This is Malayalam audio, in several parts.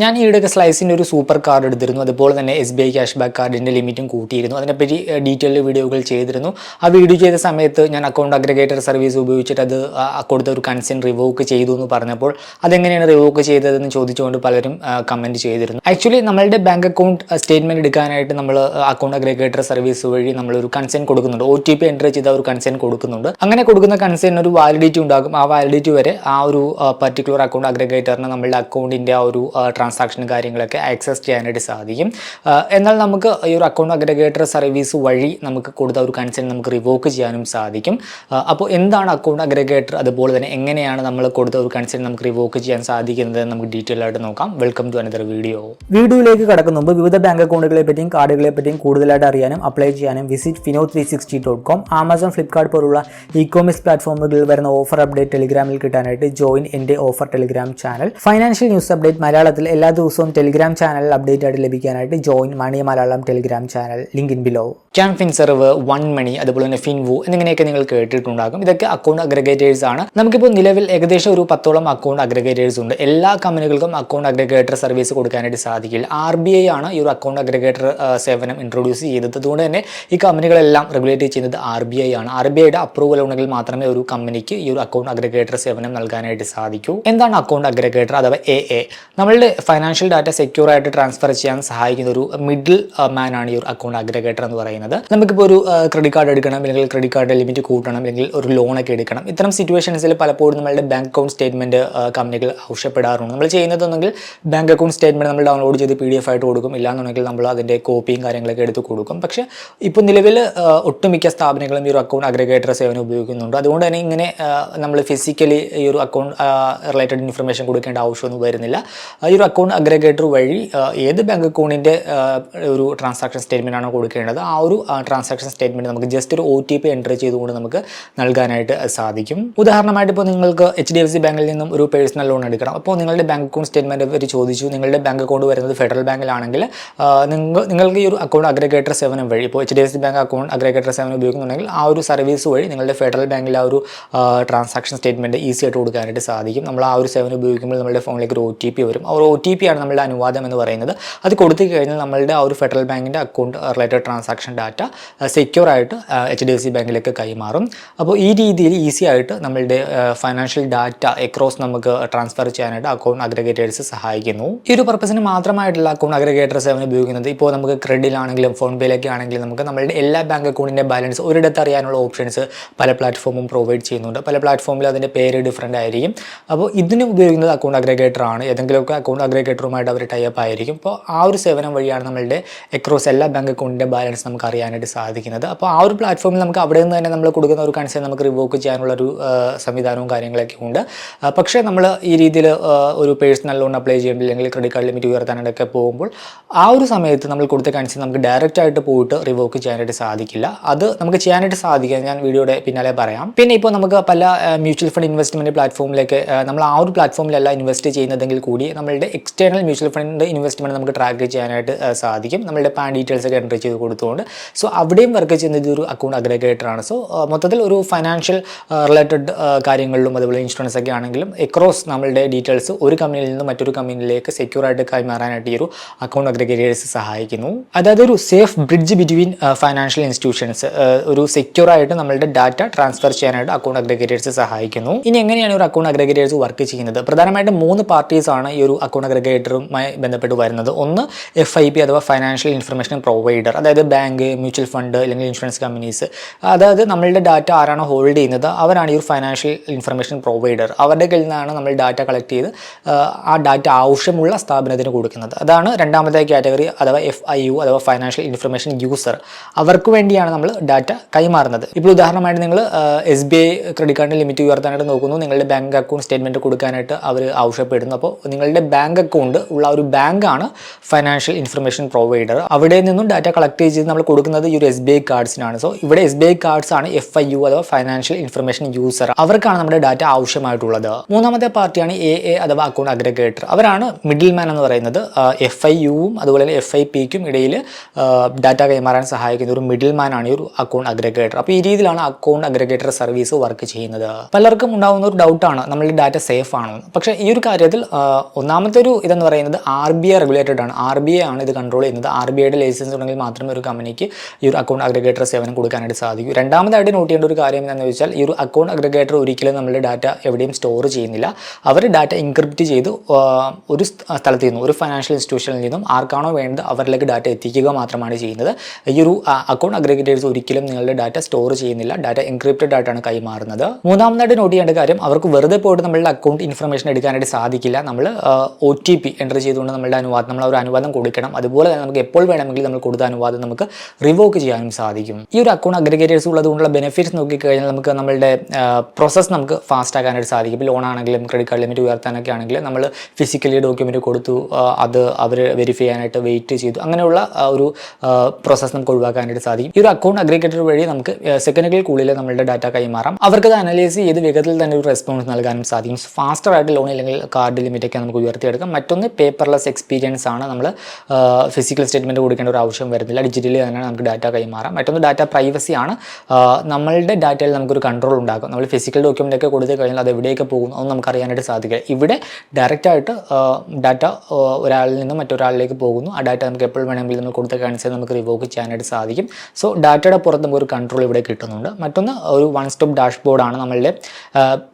ഞാൻ ഈയിടെയൊക്കെ സ്ലൈസിന്റെ ഒരു സൂപ്പർ കാർഡ് എടുത്തിരുന്നു. അതുപോലെ തന്നെ S B I cash back കാർഡിന്റെ ലിമിറ്റും കൂട്ടിയിരുന്നു. അതിനെപ്പറ്റി ഡീറ്റെയിൽഡ് വീഡിയോകൾ ചെയ്തിരുന്നു. ആ വീഡിയോ ചെയ്ത സമയത്ത് ഞാൻ അക്കൗണ്ട് അഗ്രഗേറ്റർ സർവീസ് ഉപയോഗിച്ചിട്ട് അത് കൊടുത്ത ഒരു കൺസെന്റ് റിവോക്ക് ചെയ്തു എന്ന് പറഞ്ഞപ്പോൾ അതെങ്ങനെയാണ് റിവോക്ക് ചെയ്തതെന്ന് ചോദിച്ചുകൊണ്ട് പലരും കമന്റ് ചെയ്തിരുന്നു. ആക്ച്വലി നമ്മളുടെ ബാങ്ക് അക്കൗണ്ട് സ്റ്റേറ്റ്മെന്റ് എടുക്കാനായിട്ട് നമ്മൾ അക്കൗണ്ട് അഗ്രഗേറ്റർ സർവീസ് വഴി നമ്മളൊരു കൺസെന്റ് കൊടുക്കുന്നുണ്ട്. ഒ ടി പി എന്റർ ചെയ്ത ഒരു കൺസെന്റ് കൊടുക്കുന്നുണ്ട്. അങ്ങനെ കൊടുക്കുന്ന കൺസെന്റിന് ഒരു വാലിഡിറ്റി ഉണ്ടാകും. ആ വാലിഡിറ്റി വരെ ആ ഒരു പർട്ടിക്കുലർ അക്കൗണ്ട് അഗ്രഗേറ്ററിന് നമ്മളുടെ അക്കൗണ്ടിന്റെ ആ ഒരു ട്രാൻസാക്ഷൻ കാര്യങ്ങളൊക്കെ ആക്സസ് ചെയ്യാനായിട്ട് സാധിക്കും. എന്നാൽ നമുക്ക് ഈ ഒരു അക്കൗണ്ട് അഗ്രഗേറ്റർ സർവീസ് വഴി നമുക്ക് കൊടുത്ത ഒരു കൺസെന്റ് നമുക്ക് റിവോക്ക് ചെയ്യാനും സാധിക്കും. അപ്പോൾ എന്താണ് അക്കൗണ്ട് അഗ്രഗേറ്റർ അതുപോലെ തന്നെ എങ്ങനെയാണ് നമ്മൾ കൊടുത്ത ഒരു കൺസെന്റ് നമുക്ക് റിവോക്ക് ചെയ്യാൻ സാധിക്കുന്നത് നമുക്ക് ഡീറ്റെയിൽ ആയിട്ട് നോക്കാം. വെൽക്കം ടു അനദർ വീഡിയോ വീഡിയോയിലേക്ക് കടക്കുന്ന. മുമ്പ് വിവിധ ബാങ്ക് അക്കൗണ്ടുകളെ പറ്റിയും കാർഡുകളെ പറ്റിയും കൂടുതലായിട്ട് അറിയാനും അപ്ലൈ ചെയ്യാനും visit Fino three sixty dot com Amazon Flipkart പോലുള്ള ഇ കോമേഴ്സ് പ്ലാറ്റ്ഫോമുകളിൽ വരുന്ന ഓഫർ അപ്ഡേറ്റ് ടെലിഗ്രാമിൽ കിട്ടാനായിട്ട് ജോയിൻ എന്റെ offer Telegram channel financial news update മലയാളത്തിൽ എല്ലാ ദിവസവും ടെലിഗ്രാം ചാനൽ അപ്ഡേറ്റ് ആയിട്ട് ലഭിക്കാനായിട്ട് join money Malayalam Telegram channel link in below can Finserv one money അതുപോലെ തന്നെ ഫിൻവു എന്നിങ്ങനെയൊക്കെ നിങ്ങൾ കേട്ടിട്ടുണ്ടാകും. ഇതൊക്കെ അക്കൗണ്ട് അഗ്രഗേറ്റേഴ്സ് ആണ്. നമുക്കിപ്പോൾ നിലവിൽ ഏകദേശം ഒരു പത്തോളം അക്കൗണ്ട് അഗ്രഗേറ്റേഴ്സ് ഉണ്ട്. എല്ലാ കമ്പനികൾക്കും അക്കൗണ്ട് അഗ്രഗേറ്റർ സർവീസ് കൊടുക്കാനായിട്ട് സാധിക്കില്ല. ആർ ബി ഐ ആണ് ഈ ഒരു അക്കൗണ്ട് അഗ്രഗേറ്റർ സേവനം ഇൻട്രൊഡ്യൂസ് ചെയ്തത്. അതുകൊണ്ട് തന്നെ ഈ കമ്പനികളെല്ലാം റെഗുലേറ്റ് ചെയ്യുന്നത് ആർ ബി ഐ ആണ്. ആർ ബി ഐയുടെ അപ്രൂവൽ ഉണ്ടെങ്കിൽ മാത്രമേ ഒരു കമ്പനിക്ക് ഈ ഒരു അക്കൗണ്ട് അഗ്രഗേറ്റർ സേവനം നൽകാനായിട്ട് സാധിക്കൂ. എന്താണ് അക്കൗണ്ട് അഗ്രഗേറ്റർ അഥവാ എ എ നമ്മളുടെ ഫൈനാൻഷ്യൽ ഡാറ്റ സെക്യൂർ ആയിട്ട് ട്രാൻസ്ഫർ ചെയ്യാൻ സഹായിക്കുന്ന ഒരു മിഡിൽ മാൻ ആണ് ഈ ഒരു അക്കൗണ്ട് അഗ്രഗേറ്റർ എന്ന് പറയുന്നത്. നമുക്കിപ്പോൾ ഒരു ക്രെഡിറ്റ് കാർഡ് എടുക്കണം അല്ലെങ്കിൽ ക്രെഡിറ്റ് കാർഡ് ലിമിറ്റ് കൂട്ടണം അല്ലെങ്കിൽ ഒരു ലോണൊക്കെ എടുക്കണം. ഇത്തരം സിറ്റുവേഷൻസിൽ പലപ്പോഴും നമ്മുടെ ബാങ്ക് അക്കൗണ്ട് സ്റ്റേറ്റ്മെന്റ് കമ്പനികൾ ആവശ്യപ്പെടാറുണ്ട്. നമ്മൾ ചെയ്യുന്നതെന്നെങ്കിൽ ബാങ്ക് അക്കൗണ്ട് സ്റ്റേറ്റ്മെന്റ് നമ്മൾ ഡൗൺലോഡ് ചെയ്ത് പി ആയിട്ട് കൊടുക്കും. ഇല്ലാന്നുണ്ടെങ്കിൽ നമ്മൾ അതിന്റെ കോപ്പിയും കാര്യങ്ങളൊക്കെ എടുത്ത് കൊടുക്കും. പക്ഷേ ഇപ്പോൾ നിലവിൽ ഒട്ടുമിക്ക സ്ഥാപനങ്ങളും ഈ ഒരു അക്കൗണ്ട് അഗ്രഗേറ്റർ സേവനം ഉപയോഗിക്കുന്നുണ്ട്. അതുകൊണ്ട് തന്നെ ഇങ്ങനെ നമ്മൾ ഫിസിക്കലി ഈ ഒരു അക്കൗണ്ട് റിലേറ്റഡ് ഇൻഫർമേഷൻ കൊടുക്കേണ്ട ആവശ്യമൊന്നും വരുന്നില്ല. ഈ ഒരു അക്കൗണ്ട് അഗ്രഗേറ്റർ വഴി ഏത് ബാങ്ക് അക്കൗണ്ടിന്റെ ഒരു ട്രാൻസാക്ഷൻ സ്റ്റേറ്റ്മെന്റ് ആണോ കൊടുക്കേണ്ടത് ആ ഒരു ട്രാൻസാക്ഷൻ സ്റ്റേറ്റ്മെന്റ് നമുക്ക് ജസ്റ്റ് ഒരു ഒ ടി പി എന്റർ ചെയ്തുകൊണ്ട് നമുക്ക് നൽകാനായിട്ട് സാധിക്കും. ഉദാഹരണമായിട്ട് ഇപ്പോൾ നിങ്ങൾക്ക് എച്ച് ഡി എഫ് സി ബാങ്കിൽ നിന്നും ഒരു പേഴ്സണൽ ലോൺ എടുക്കണം. അപ്പോൾ നിങ്ങളുടെ ബാങ്ക് അക്കൗണ്ട് സ്റ്റേറ്റ്മെന്റ് അവർ ചോദിച്ചു. നിങ്ങളുടെ ബാങ്ക് അക്കൗണ്ട് വരുന്നത് ഫെഡറൽ ബാങ്കിലാണെങ്കിൽ നിങ്ങൾ നിങ്ങൾക്ക് ഈ ഒരു അക്കൗണ്ട് അഗ്രഗേറ്റർ സേവനം വഴി ഇപ്പോൾ H D F C bank account aggregator സേവനം ഉപയോഗിക്കുന്നുണ്ടെങ്കിൽ ആ ഒരു സർവീസ് വഴി നിങ്ങളുടെ ഫെഡറൽ ബാങ്കിൽ ആ ഒരു ട്രാൻസാക്ഷൻ സ്റ്റേറ്റ്മെന്റ് ഈസി ആയിട്ട് കൊടുക്കാനായിട്ട് സാധിക്കും. നമ്മൾ ആ ഒരു സേവനം ഉപയോഗിക്കുമ്പോൾ നമ്മുടെ ഫോണിലേക്ക് ഒരു ഒ ടി പി വരും. ആ ഒരു ഒ ടി പി ആണ് നമ്മുടെ അനുവാദം എന്ന് പറയുന്നത്. അത് കൊടുത്തു കഴിഞ്ഞാൽ നമ്മളുടെ ആ ഒരു ഫെഡറൽ ബാങ്കിന്റെ account related transaction data secure ആയിട്ട് എച്ച് ഡി എഫ് സി ബാങ്കിലേക്ക് കൈമാറും. അപ്പോൾ ഈ രീതിയിൽ ഈസി ആയിട്ട് നമ്മളുടെ ഫൈനാൻഷ്യൽ ഡാറ്റ എക്രോസ് നമുക്ക് ട്രാൻസ്ഫർ ചെയ്യാനായിട്ട് അക്കൗണ്ട് അഗ്രഗേറ്റേഴ്സ് സഹായിക്കുന്നു. ഈ ഒരു പർപ്പസിന് മാത്രമായിട്ടുള്ള അക്കൗണ്ട് അഗ്രഗേറ്റർ സേവനം ഉപയോഗിക്കുന്നത്. ഇപ്പോൾ നമുക്ക് ക്രെഡിറ്റിലാണെങ്കിലും ഫോൺ പേയിലൊക്കെ ആണെങ്കിലും നമുക്ക് നമ്മളുടെ എല്ലാ ബാങ്ക് അക്കൗണ്ടിന്റെ ബാലൻസ് ഒരിടത്ത് അറിയാനുള്ള ഓപ്ഷൻസ് പല പ്ലാറ്റ്ഫോമും പ്രൊവൈഡ് ചെയ്യുന്നുണ്ട്. പല പ്ലാറ്റ്ഫോമിൽ അതിന്റെ പേര് ഡിഫറെന്റ് ആയിരിക്കും. അപ്പോൾ ഇതിന് ഉപയോഗിക്കുന്നത് അക്കൗണ്ട് അഗ്രഗേറ്റർ ആണ്. ഏതെങ്കിലുമൊക്കെ അക്കൗണ്ട് അഗ്രഗേറ്ററുമായിട്ട് അവർ ടൈപ്പ് ആയിരിക്കും. അപ്പോൾ ആ ഒരു സേവനം വഴിയാണ് നമ്മളുടെ എക്രോസ് എല്ലാ ബാങ്ക് അക്കൗണ്ടിന്റെ ബാലൻസ് നമുക്ക് അറിയാനായിട്ട് സാധിക്കുന്നത്. അപ്പോൾ ആ ഒരു പ്ലാറ്റ്ഫോമിൽ നമുക്ക് അവിടെ നിന്ന് തന്നെ നമ്മൾ കൊടുക്കുന്ന ഒരു കൺസേൺ നമുക്ക് റിവോക്ക് ചെയ്യാനുള്ള ഒരു ആ, സംവിധാനവും കാര്യങ്ങളൊക്കെ ഉണ്ട്. പക്ഷേ നമ്മൾ ഈ രീതിയിൽ ഒരു പേഴ്സണൽ ലോൺ അപ്ലൈ ചെയ്യേണ്ടി അല്ലെങ്കിൽ ക്രെഡിറ്റ് കാർഡ് ലിമിറ്റ് ഉയർത്താനായിട്ടൊക്കെ പോകുമ്പോൾ ആ ഒരു സമയത്ത് നമ്മൾ കൊടുത്ത കൺസേൺ നമുക്ക് ഡയറക്റ്റ് ആയിട്ട് പോയിട്ട് റിവോക്ക് ചെയ്യാനായിട്ട് സാധിക്കില്ല. അത് നമുക്ക് ചെയ്യാനായിട്ട് സാധിക്കുക ഞാൻ വീഡിയോയുടെ പിന്നാലെ പറയാം. പിന്നെ ഇപ്പോൾ നമുക്ക് പല മ്യൂച്വൽ ഫണ്ട് ഇൻവെസ്റ്റ്മെന്റ് പ്ലാറ്റ്ഫോമിലേക്ക് നമ്മൾ ആ ഒരു പ്ലാറ്റ്ഫോമിലല്ല ഇൻവെസ്റ്റ് ചെയ്യുന്നതെങ്കിൽ കൂടി നമ്മളുടെ എക്സ്റ്റേണൽ മ്യൂച്വൽ ഫണ്ട് ഇൻവെസ്റ്റ്മെന്റ് നമുക്ക് ട്രാക്ക് ചെയ്യാനായിട്ട് സാധിക്കും. നമ്മളുടെ പാൻ ഡീറ്റെയിൽസ് ഒക്കെ എൻട്രി ചെയ്ത് കൊടുത്തുകൊണ്ട് സോ അവിടെയും വർക്ക് ചെയ്യുന്നത് ഒരു അക്കൗണ്ട് അഗ്രഗേറ്റർ ആണ്. സോ മൊത്തത്തിൽ ഒരു ഫൈനാൻഷ്യൽ റിലേറ്റഡ് കാര്യങ്ങളിലും അതുപോലെ ഇൻഷുറൻസ് ഒക്കെ ആണെങ്കിലും എക്രോസ് നമ്മളുടെ ഡീറ്റെയിൽസ് ഒരു കമ്പനിയിൽ നിന്ന് മറ്റൊരു കമ്പനിയിലേക്ക് സെക്യൂർ ആയിട്ട് കൈമാറാനായിട്ട് ഈ ഒരു അക്കൗണ്ട് അഗ്രഗേറ്റേഴ്സ് സഹായിക്കുന്നു. അതായത് ഒരു safe bridge between financial institutions ഒരു സെക്യൂർ ആയിട്ട് നമ്മളുടെ ഡാറ്റ ട്രാൻസ്ഫർ ചെയ്യാനായിട്ട് അക്കൗണ്ട് അഗ്രഗേറ്റേഴ്സ് സഹായിക്കുന്നു. ഇനി എങ്ങനെയാണ് ഒരു അക്കൗണ്ട് അഗ്രഗേറ്റേഴ്സ് വർക്ക് ചെയ്യുന്നത്? പ്രധാനമായിട്ടും മൂന്ന് പാർട്ടീസാണ് ഈ ഒരു അക്കൗണ്ട് അഗ്രഗേറ്ററുമായി ബന്ധപ്പെട്ട് വരുന്നത്. ഒന്ന് എഫ് ഐ പി അഥവാ ഫൈനാൻഷ്യൽ ഇൻഫർമേഷൻ പ്രൊവൈഡർ അതായത് ബാങ്ക് മ്യൂച്വൽ ഫണ്ട് അല്ലെങ്കിൽ ഇൻഷുറൻസ് കമ്പനീസ് അതായത് നമ്മളുടെ ഡാറ്റ ആരാണോ ഹോൾഡ് ചെയ്യുന്നത് അവരാണ് ഈ ഒരു ഫൈനാൻഷ്യൽ ഇൻഫർമേഷൻ പ്രൊവൈഡർ അവരുടെ കയ്യിൽ നിന്നാണ് നമ്മൾ ഡാറ്റ കളക്ട് ചെയ്ത് ആ, ഡാറ്റ ആവശ്യമുള്ള സ്ഥാപനത്തിന് കൊടുക്കുന്നത്. അതാണ് രണ്ടാമത്തെ കാറ്റഗറി അഥവാ എഫ് ഐ യു അഥവാ ഫൈനാൻഷ്യൽ ഇൻഫർമേഷൻ യൂസർ അവർക്ക് വേണ്ടിയാണ് നമ്മൾ ഡാറ്റ കൈമാറുന്നത്. ഇപ്പോൾ ഉദാഹരണമായിട്ട് നിങ്ങൾ എസ് ബി ഐ ക്രെഡിറ്റ് കാർഡിന്റെ ലിമിറ്റ് ഉയർത്താനായിട്ട് നോക്കുന്നു. നിങ്ങളുടെ ബാങ്ക് അക്കൗണ്ട് സ്റ്റേറ്റ്മെന്റ് കൊടുക്കാനായിട്ട് അവർ ആവശ്യപ്പെടുന്നു. അപ്പോൾ നിങ്ങളുടെ ബാങ്ക് അക്കൗണ്ട് ഉള്ള ഒരു ബാങ്കാണ് ഫൈനാൻഷ്യൽ ഇൻഫർമേഷൻ പ്രൊവൈഡർ അവിടെ നിന്നും ഡാറ്റ കളക്ട് ചെയ്ത് നമ്മൾ കൊടുക്കുന്നത് ഈ ഒരു എസ് ബി ഐ കാർഡ്സിനാണ് സോ ഇവിടെ എസ് ബി ഐ കാർഡ്സ് ആണ് എഫ് ഐ യു അഥവാ ഫൈനാൻഷ്യൽ ഇൻഫർമേഷൻ യൂസർ അവർക്കാണ് നമ്മുടെ ഡാറ്റ ആവശ്യമായിട്ടുള്ളത്. മൂന്നാമത്തെ പാർട്ടിയാണ് എ എ അഥവാ അക്കൗണ്ട് അഗ്രഗേറ്റർ അവരാണ് മിഡിൽ മാൻ എന്ന് പറയുന്നത്. എഫ് ഐ യുവും അതുപോലെ തന്നെ എഫ് ഐ പിക്കും ഇടയിൽ ഡാറ്റ കൈമാറാൻ സഹായിക്കുന്ന ഒരു മിഡിൽ മാൻ ആണ് ഈ ഒരു അക്കൗണ്ട് അഗ്രഗേറ്റർ അപ്പോൾ ഈ രീതിയിലാണ് അക്കൗണ്ട് അഗ്രഗേറ്റർ സർവീസ് വർക്ക് ചെയ്യുന്നത്. പലർക്കും ഉണ്ടാകുന്ന ഒരു ഡൗട്ടാണ് നമ്മളുടെ ഡാറ്റ സേഫ് ആണോ പക്ഷെ ഈ ഒരു കാര്യത്തിൽ ഒന്നാമത്തെ ഒരു ഇതെന്ന് പറയുന്നത് ആർ ബി ഐ റെഗുലേറ്റഡ് ആണ്. ആർ ബി ഐ ആണ് ഇത് കൺട്രോൾ ചെയ്യുന്നത്. ആർ ബി ഐയുടെ ലൈസൻസ് ഉണ്ടെങ്കിൽ മാത്രമേ ഒരു കമ്പനിക്ക് ഈ ഒരു അക്കൗണ്ട് അഗ്രഗേറ്റർ സേവനം കൊടുക്കാനായിട്ട് സാധിക്കും. രണ്ടാമതായിട്ട് നോട്ട് ചെയ്യേണ്ട ഒരു കാര്യം എന്താണെന്ന് വെച്ചാൽ ഈ ഒരു അക്കൗണ്ട് അഗ്രഗേറ്റർ ഒരിക്കലും നമ്മുടെ ഡാറ്റ എവിടെയും സ്റ്റോർ ചെയ്യുന്നില്ല. അവർ ഡാറ്റ ഇൻക്രിപ്റ്റ് ചെയ്ത് ഒരു സ്ഥ- സ്ഥലത്ത് നിന്നും ഒരു ഫൈനാൻഷ്യൽ ഇൻസ്റ്റിറ്റ്യൂഷനിൽ നിന്നും ആർക്കാണോ വേണ്ടത് അവരിലേക്ക് ഡാറ്റ എത്തിക്കുക മാത്രമാണ് ചെയ്യുന്നത്. ഈ ഒരു അക്കൗണ്ട് അഗ്രഗേറ്റേഴ്സ് ഒരിക്കലും നിങ്ങളുടെ ഡാറ്റ സ്റ്റോർ ചെയ്യുന്നില്ല. ഡാറ്റ എൻക്രിപ്റ്റഡ് ആയിട്ടാണ് കൈമാറുന്നത്. മൂന്നാമതായിട്ട് നോട്ട് ചെയ്യേണ്ട കാര്യം അവർക്ക് വെറുതെ പോയിട്ട് നമ്മളുടെ അക്കൗണ്ട് ഇൻഫർമേഷൻ എടുക്കാനായിട്ട് സാധിക്കില്ല. നമ്മൾ ഒ ടി പി എന്റർ ചെയ്തുകൊണ്ട് നമ്മളുടെ അനുവാദം നമ്മൾ ഒരു അനുവാദം കൊടുക്കണം. അതുപോലെ തന്നെ നമുക്ക് എപ്പോൾ വേണമെങ്കിലും നമ്മൾ കൊടുത്ത അനുവാദം നമുക്ക് റിവോക്ക് ചെയ്യാനും സാധിക്കും. ഈ ഒരു അക്കൗണ്ട് അഗ്രഗേറ്റേഴ്സ് ഉള്ളതുകൊണ്ടുള്ള ബെനിഫിറ്റ്സ് നോക്കിക്കഴിഞ്ഞാൽ നമുക്ക് നമ്മുടെ പ്രോസസ്സ് നമുക്ക് ഫാസ്റ്റ് ആക്കാനായിട്ട് സാധിക്കും. ലോൺ ആണെങ്കിലും ക്രെഡിറ്റ് കാർഡ് ലിമിറ്റ് ഉയർത്താനൊക്കെ ആണെങ്കിൽ നമ്മൾ ഫിസിക്കലി ഡോക്യുമെന്റ് കൊടുത്തു അത് അവർ വെരിഫൈ ചെയ്യാനായിട്ട് വെയിറ്റ് ചെയ്തു. അങ്ങനെയുള്ള ഒരു പ്രോസസ്സ് നമുക്ക് ഒഴിവാക്കാനായിട്ട് സാധിക്കും. ഈ ഒരു അക്കൗണ്ട് അഗ്രിഗേറ്റർ വഴി നമുക്ക് സെക്കൻഡുകൾക്കുള്ളിൽ നമ്മളുടെ ഡാറ്റ കൈമാറാം. അവർക്ക് അത് അനലൈസ് ചെയ്ത് വേഗത്തിൽ തന്നെ ഒരു റെസ്പോൺസ് നൽകാനും സാധിക്കും. ഫാസ്റ്റർ ആയിട്ട് ലോൺ ഇല്ലെങ്കിൽ കാർഡ് ലിമിറ്റൊക്കെ നമുക്ക് ഉയർത്തിയെടുക്കാം. മറ്റൊന്ന് പേപ്പർലെസ് എക്സ്പീരിയൻസ് ആണ്. നമ്മൾ ഫിസിക്കൽ സ്റ്റേറ്റ്മെന്റ് കൊടുക്കേണ്ട ഒരു ആവശ്യം വരുന്നില്ല. ഡിജിറ്റലി തന്നെ നമുക്ക് ഡാറ്റ കൈമാറാം. മറ്റൊന്ന് ഡാറ്റ പ്രൈവസി ആണ്. ആ, നമ്മളുടെ ഡാറ്റയിൽ നമുക്കൊരു കൺട്രോൾ ഉണ്ടാക്കും നമ്മൾ ഫിസിക്കൽ ഡോക്യുമെന്റ് ഒക്കെ കൊടുത്തു കഴിഞ്ഞാൽ അത് എവിടെയൊക്കെ പോകുന്നു അതൊന്നും നമുക്ക് അറിയാനായിട്ട് സാധിക്കില്ല. ഇവിടെ ഡയറക്റ്റായിട്ട് ഡാറ്റ ഒരാളിൽ നിന്ന് മറ്റൊരാളിലേക്ക് പോകുന്നു. ആ ഡാറ്റ നമുക്ക് എപ്പോൾ വേണമെങ്കിലും നമ്മൾ കൊടുത്ത കാണിച്ചാൽ നമുക്ക് റിവോക്ക് ചെയ്യാനായിട്ട് സാധിക്കും. സോ ഡാറ്റയുടെ പുറത്ത് നമുക്ക് ഒരു കൺട്രോൾ ഇവിടെ കിട്ടുന്നുണ്ട്. മറ്റൊന്ന് ഒരു വൺ സ്റ്റോപ്പ് ഡാഷ്ബോർഡാണ് നമ്മളുടെ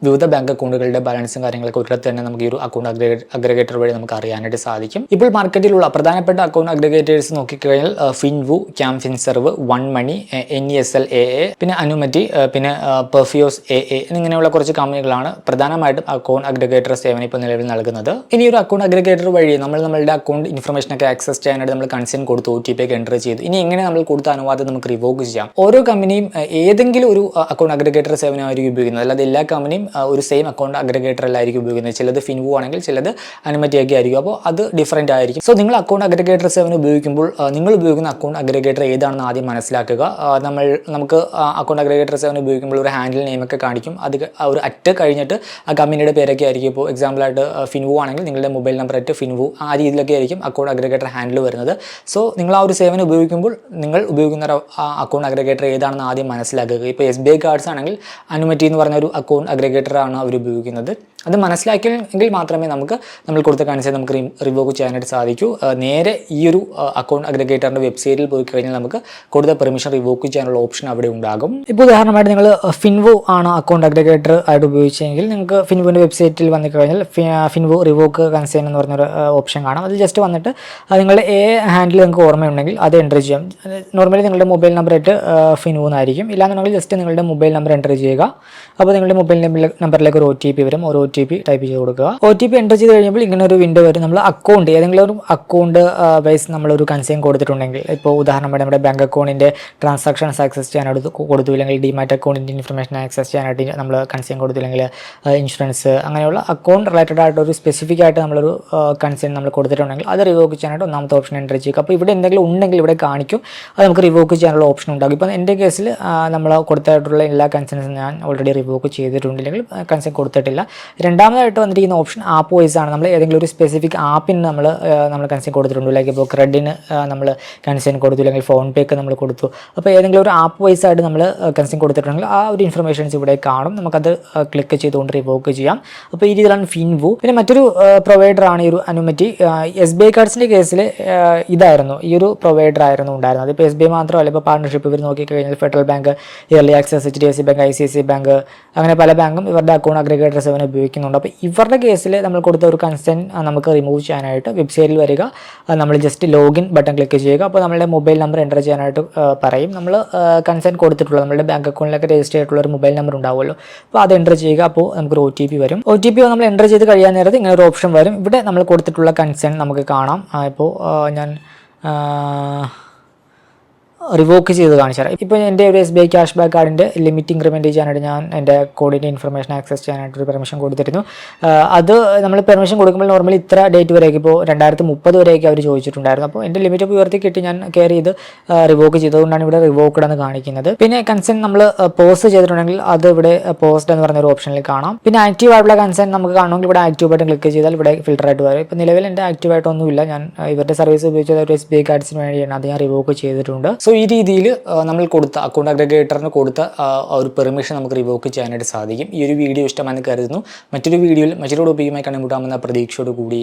വിവിധ ബാങ്ക് അക്കൗണ്ടുകളുടെ ബാലൻസും കാര്യങ്ങളൊക്കെ ഒരിടത്ത് തന്നെ നമുക്ക് ഈ ഒരു അക്കൗണ്ട് അഗ്രഗേറ്റർ വഴി നമുക്ക് അറിയാനായിട്ട് സാധിക്കും. ഇപ്പോൾ മാർക്കറ്റിലുള്ള പ്രധാനപ്പെട്ട അക്കൗണ്ട് അഗ്രഗേറ്റേഴ്സ് നോക്കിക്കഴിഞ്ഞാൽ ഫിൻവു cam Finserv one money N E S L A A പിന്നെ അനുമതി പിന്നെ പെർഫ്യൂസ് എ എ എന്നിങ്ങനെയുള്ള കുറച്ച് കമ്പനികളാണ് പ്രധാനമായിട്ടും അക്കൗണ്ട് അഗ്രഗേറ്റർ സേവനം ഇപ്പോൾ നിലവിൽ നൽകുന്നത്. ഇനി ഒരു അക്കൗണ്ട് അഗ്രഗേറ്റർ വഴി നമ്മൾ നമ്മളുടെ അക്കൗണ്ട് ഇൻഫർമേഷൻ ഒക്കെ ആക്സസ് ചെയ്യാനായിട്ട് നമ്മൾ കൺസെന്റ് കൊടുത്ത് ഒ ടി പി ഒക്കെ എന്റർ ചെയ്തു. ഇനി എങ്ങനെ നമ്മൾ കൊടുത്ത അനുവാദം നമുക്ക് റിവോക്ക് ചെയ്യാം. ഓരോ കമ്പനിയും ഏതെങ്കിലും ഒരു അക്കൗണ്ട് അഗ്രഗേറ്റർ സേവനമായിരിക്കും ഉപയോഗിക്കുന്നത്. അല്ലാതെ എല്ലാ കമ്പനിയും ഒരു സെയിം അക്കൗണ്ട് അഗ്രഗേറ്റർ അല്ലായിരിക്കും ഉപയോഗിക്കുന്നത്. ചിലത് ഫിൻവു ആണെങ്കിൽ ചിലത് അനുമതിയൊക്കെ ആയിരിക്കും. അപ്പോൾ അത് ഡിഫറന്റ് ആയിരിക്കും. സോ നിങ്ങൾ അക്കൗണ്ട് അഗ്രഗേറ്റർ സേവനം ഉപയോഗിക്കുമ്പോൾ നിങ്ങൾ ഉപയോഗിക്കുന്ന അക്കൗണ്ട് അഗ്രഗേറ്റർ ഏതാണെന്ന് ആദ്യം മനസ്സിലാക്കുക. നമ്മൾ നമുക്ക് അക്കൗണ്ട് അഗ്രഗേറ്റർ സേവനം ഉപയോഗിക്കുമ്പോൾ ഒരു ഹാൻഡിൽ നെയിമൊക്കെ കാണിക്കും. അത് ഒരു അറ്റ് കഴിഞ്ഞിട്ട് ആ കമ്പനിയുടെ പേരൊക്കെ ആയിരിക്കും. ഇപ്പോൾ എക്സാമ്പിളായിട്ട് ഫിൻവു ആണെങ്കിൽ നിങ്ങളുടെ മൊബൈൽ നമ്പർ അറ്റ് ഫിൻവു ആ രീതിയിലൊക്കെ ആയിരിക്കും അക്കൗണ്ട് അഗ്രഗേറ്റർ ഹാൻഡിൽ വരുന്നത്. സോ നിങ്ങൾ ആ ഒരു സേവനം ഉപയോഗിക്കുമ്പോൾ നിങ്ങൾ ഉപയോഗിക്കുന്ന ആ അക്കൗണ്ട് അഗ്രഗേറ്റർ ഏതാണെന്ന് ആദ്യം മനസ്സിലാക്കുക. ഇപ്പോൾ എസ് ബി ഐ കാർഡ്സ് ആണെങ്കിൽ അനുമതി എന്ന് പറഞ്ഞ ഒരു അക്കൗണ്ട് അഗ്രഗേറ്റർ ആണ് അവർ ഉപയോഗിക്കുന്നത്. അത് മനസ്സിലാക്കിയെങ്കിൽ മാത്രമേ നമുക്ക് നമ്മൾ കൊടുത്ത കാണിച്ചാൽ നമുക്ക് റിവോക്ക് ചെയ്യാനായിട്ട് സാധിക്കൂ. നേരെ ഈ ഒരു അക്കൗണ്ട് അഗ്രഗേറ്ററിന്റെ വെബ്സൈറ്റിൽ പോയി കഴിഞ്ഞാൽ നമുക്ക് കൊടുത്ത പെർമിഷൻ റിവോക്ക് ചെയ്യാനുള്ള ഓപ്ഷൻ അവിടെ ഉണ്ടാകും. ഇപ്പോൾ ഉദാഹരണമായിട്ട് നിങ്ങൾ ഫിൻവോ ആണ് അക്കൗണ്ട് അഗ്രഗേറ്റർ ആയിട്ട് ഉപയോഗിച്ചെങ്കിൽ നിങ്ങൾക്ക് ഫിൻവോന്റെ വെബ്സൈറ്റിൽ വന്നു കഴിഞ്ഞാൽ ഫിൻവോ റിവോക്ക് കൺസേൺ എന്ന് പറഞ്ഞൊരു ഓപ്ഷൻ കാണാം. അത് ജസ്റ്റ് വന്നിട്ട് നിങ്ങളുടെ ഏ ഹാൻഡിൽ നിങ്ങൾക്ക് ഓർമ്മയുണ്ടെങ്കിൽ അത് എന്റർ ചെയ്യാം. നോർമലി നിങ്ങളുടെ മൊബൈൽ നമ്പർ ആയിട്ട് ഫിൻവോ എന്നായിരിക്കും. ഇല്ലാന്നുണ്ടെങ്കിൽ ജസ്റ്റ് നിങ്ങളുടെ മൊബൈൽ നമ്പർ എന്റർ ചെയ്യുക. അപ്പോൾ നിങ്ങളുടെ മൊബൈൽ നമ്പറിലേക്ക് ഒരു ഒ ടി പി വരും. ഒരു ഒ ടി പി ടൈപ്പ് ചെയ്ത് കൊടുക്കുക. ഒ ടി പി എന്റർ ചെയ്ത് കഴിയുമ്പോൾ ഇങ്ങനെ ഒരു വിൻഡോ വരും. നമ്മൾ അക്കൗണ്ട് ഏതെങ്കിലും ഒരു അക്കൗണ്ട് വൈസ് നമ്മളൊരു കൺസേൺ കൊടുത്തിട്ടുണ്ടെങ്കിൽ ഇപ്പോൾ ഉദാഹരണമായിട്ട് നമ്മുടെ ബാങ്ക് അക്കൗണ്ടിന്റെ ട്രാൻസാക്ഷൻസ് ആക്സസ് ചെയ്യാനായിട്ട് കൊടുത്തു ഇല്ലെങ്കിൽ ഡിമാറ്റ് അക്കൗണ്ടിന്റെ ഇൻഫർമേഷൻ ആക്സസ് ചെയ്യാനായിട്ട് നമ്മൾ കൺസേൺ കൊടുത്തില്ലെങ്കിൽ ഇൻഷുറൻസ് അങ്ങനെയുള്ള അക്കൗണ്ട് റിലേറ്റഡ് ആയിട്ട് ഒരു സ്പെസിഫിക് ആയിട്ട് നമ്മളൊരു കൺസേൺ നമ്മൾ കൊടുത്തിട്ടുണ്ടെങ്കിൽ അത് റിവോക്ക് ചെയ്യാനായിട്ട് ഒന്നാമത്തെ ഓപ്ഷൻ എന്റർ ചെയ്യുക. അപ്പോൾ ഇവിടെ എന്തെങ്കിലും ഉണ്ടെങ്കിൽ ഇവിടെ കാണിക്കും. അത് നമുക്ക് റിവോക്ക് ചെയ്യാനുള്ള ഓപ്ഷൻ ഉണ്ടാകും. ഇപ്പോൾ എന്റെ കേസിൽ നമ്മൾ കൊടുത്തിട്ടുള്ള എല്ലാ കൺസേൺസും ഞാൻ ഓൾറെഡി റിവോക്ക് ചെയ്തിട്ടുണ്ടെങ്കിൽ കൺസേൺ കൊടുത്തിട്ടില്ല. രണ്ടാമതായിട്ട് വന്നിരിക്കുന്ന ഓപ്ഷൻ ആപ്പ് വൈസ് ആണ്. നമ്മൾ ഏതെങ്കിലും ഒരു സ്പെസിഫിക് ആപ്പിന് നമ്മൾ നമ്മൾ കൺസേൺ കൊടുത്തിട്ടുണ്ട്. ലൈക്ക് ഇപ്പോൾ ക്രെഡിന് നമ്മൾ കൺസേൺ കൊടുത്തു. അല്ലെങ്കിൽ ഫോൺ പേക്ക് നമ്മൾ കൊടുത്തു. അപ്പോൾ ഏതെങ്കിലും ഒരു ആപ്പ് വൈസ് ആയിട്ട് നമ്മൾ കൺസേൺ കൊടുത്തിട്ടുണ്ടെങ്കിൽ ആ ഒരു ഇൻഫർമേഷൻസ് ഇവിടെ കാണും. നമുക്കത് ക്ലിക്ക് ചെയ്തുകൊണ്ട് റിവോക്ക് ചെയ്യാം. അപ്പോൾ ഈ രീതിയിലാണ് ഫിൻവു പിന്നെ മറ്റൊരു പ്രൊവൈഡർ ആണ് ഈ ഒരു അനുമതി എസ് ബി ഐ കാർഡ്സിന്റെ കേസിൽ ഇതായിരുന്നു. ഈ ഒരു പ്രൊവൈഡർ ആയിരുന്നു ഉണ്ടായിരുന്നത്. ഇപ്പോൾ എസ് ബി ഐ മാത്രമല്ല ഇപ്പോൾ പാർട്ണർഷിപ്പ് ഇവർ നോക്കിക്കഴിഞ്ഞാൽ Federal bank early access H D F C bank I C C bank അങ്ങനെ പല ബാങ്കും ഇവരുടെ അക്കൗണ്ട് അഗ്രിഗേറ്റർ സേവനം ഉപയോഗിക്കുന്നുണ്ട്. അപ്പോൾ ഇവരുടെ കേസിൽ നമ്മൾ കൊടുത്ത ഒരു കൺസെൻ നമുക്ക് റിമൂവ് ചെയ്യാനായിട്ട് വെബ്സൈറ്റിൽ വരിക. നമ്മൾ ജസ്റ്റ് ലോഗിൻ ബട്ടൺ ക്ലിക്ക് ചെയ്യുക. അപ്പോൾ നമ്മളുടെ മൊബൈൽ നമ്പർ എന്റർ ചെയ്യാനായിട്ട് പറയും. നമ്മൾ കൺസെൻ കൊടുത്തിട്ടുള്ള നമ്മളുടെ ബാങ്ക് അക്കൗണ്ടിലൊക്കെ രജിസ്റ്റർ ചെയ്തിട്ടുള്ള ഒരു മൊബൈൽ നമ്പർ ഉണ്ടാവുമല്ലോ. അപ്പോൾ അത് എന്റർ ചെയ്യുക. അപ്പോൾ നമുക്കൊരു ഒ ടി പി വരും. ഒ ടി പി നമ്മൾ എന്റർ ചെയ്ത് കഴിയാൻ നേരത്ത് ഇങ്ങനെ ഒരു ഓപ്ഷൻ വരും. ഇവിടെ നമ്മൾ കൊടുത്തിട്ടുള്ള കൺസെൻ നമുക്ക് കാണാം. ഇപ്പോൾ ഞാൻ റിവോക്ക് ചെയ്ത് കാണിച്ചു തരാം. ഇപ്പോൾ എന്റെ ഒരു S B I cash back കാർഡിന്റെ ലിമിറ്റ് ഇൻക്രിമെന്റ് ചെയ്യാനായിട്ട് ഞാൻ എന്റെ കോഡിന്റെ ഇൻഫർമേഷൻ ആക്സസ് ചെയ്യാനായിട്ട് ഒരു പെർമിഷൻ കൊടുത്തിരുന്നു. അത് നമ്മൾ പെർമിഷൻ കൊടുക്കുമ്പോൾ നോർമലി ഇത്ര ഡേറ്റ് വരെയൊക്കെ ഇപ്പോൾ രണ്ടായിരത്തി മുപ്പത് വരെയൊക്കെ അവർ ചോദിച്ചിട്ടുണ്ടായിരുന്നു. അപ്പോൾ എന്റെ ലിമിറ്റ് ഉയർത്തി കിട്ടി ഞാൻ കെയർ ചെയ്ത് റിവോക്ക് ചെയ്തതുകൊണ്ടാണ് ഇവിടെ റിവോക്ക്ഡ് എന്ന് കാണിക്കുന്നത്. പിന്നെ കൺസെന്റ് നമ്മൾ പോസ്റ്റ് ചെയ്തിട്ടുണ്ടെങ്കിൽ അത് ഇവിടെ പോസ്റ്റ് എന്ന് പറഞ്ഞ ഒരു ഓപ്ഷനിൽ കാണാം. പിന്നെ ആക്റ്റീവ് ആയിട്ടുള്ള കൺസെന്റ് നമുക്ക് കാണണമെങ്കിൽ ഇവിടെ ആക്റ്റീവ് ബട്ടൺ ക്ലിക്ക് ചെയ്താൽ ഇവിടെ ഫിൽട്ടർ ആയിട്ട് വരും. ഇപ്പോൾ നിലവിൽ എന്റെ ആക്റ്റീവ് ആയിട്ടൊന്നുമില്ല. ഞാൻ ഇവരുടെ സർവീസ് ഉപയോഗിച്ചത് ഒരു എസ് ബി ഐ കാർഡ്സിന് വേണ്ടിയാണ് അത് ഞാൻ റിവോക്ക് ചെയ്തിട്ടുണ്ട്. സോ ഈ രീതിയിൽ നമ്മൾ കൊടുത്ത അക്കൗണ്ട് അഗ്രഗേറ്ററിന് കൊടുത്ത ഒരു പെർമിഷൻ നമുക്ക് റിവോക്ക് ചെയ്യാനായിട്ട് സാധിക്കും. ഈ ഒരു വീഡിയോ ഇഷ്ടമാണെന്ന് കരുതുന്നു. മറ്റൊരു വീഡിയോയിൽ മറ്റൊരു ടോപ്പിക്കുമായി കണ്ടുമുട്ടാമെന്ന പ്രതീക്ഷയോട് കൂടി